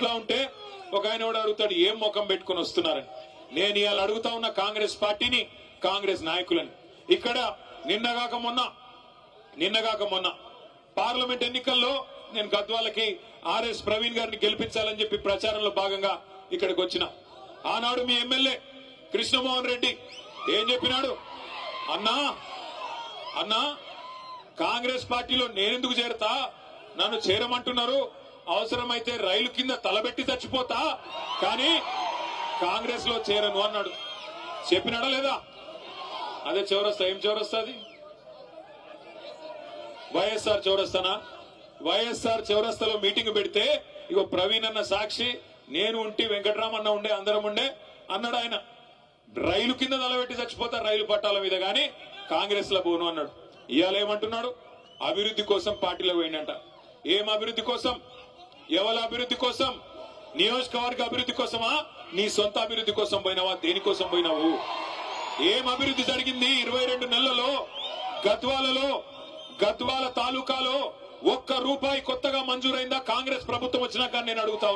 ఇట్లా ఉంటే ఒక ఆయన కూడా అడుగుతాడు ఏం ముఖం పెట్టుకుని వస్తున్నారని? నేను ఇవాళ అడుగుతా ఉన్న కాంగ్రెస్ పార్టీని కాంగ్రెస్ నాయకులని. ఇక్కడ నిన్నగాక మొన్న నిన్నగాక మొన్న పార్లమెంట్ ఎన్నికల్లో నేను గద్వాలకి ఆర్ఎస్ ప్రవీణ్ గారిని గెలిపించాలని చెప్పి ప్రచారంలో భాగంగా ఇక్కడికి వచ్చిన. ఆనాడు మీ ఎమ్మెల్యే కృష్ణమోహన్ రెడ్డి ఏం చెప్పినాడు? అన్నా అన్నా కాంగ్రెస్ పార్టీలో నేనెందుకు చేరతా? నన్ను చేరమంటున్నారు. అవసరమైతే రైలు కింద తలబెట్టి చచ్చిపోతా కానీ కాంగ్రెస్లో చేరను అన్నాడు. చెప్పినాడా లేదా? అదే చౌరస్తా ఏం చౌరస్తా అది? వైఎస్ఆర్ చౌరస్తానా? వైఎస్ఆర్ చౌరస్తాలో మీటింగ్ పెడితే ఇగో ప్రవీణ్ అన్న సాక్షి నేను ఉంటి వెంకటరామన్న ఉండే అందరం ఉండే అన్నాడు ఆయన. రైలు కింద తలబెట్టి చచ్చిపోతా రైలు పట్టాల మీద కానీ కాంగ్రెస్లో పోను అన్నాడు. ఇవాళ ఏమంటున్నాడు అభివృద్ధి కోసం పార్టీలో పోయిందంట ఏం అభివృద్ధి కోసం? ఎవరి అభివృద్ధి కోసం? నియోజకవర్గ అభివృద్ధి కోసమా? నీ సొంత అభివృద్ధి కోసం పోయినావా? దేనికోసం పోయినావు? ఏం అభివృద్ధి జరిగింది ఇరవై రెండు నెలలలో? గద్వాలలో గద్వాల తాలూకాలో ఒక్క రూపాయి కొత్తగా మంజూరైందా? కాంగ్రెస్ ప్రభుత్వం వచ్చినాక నేను అడుగుతా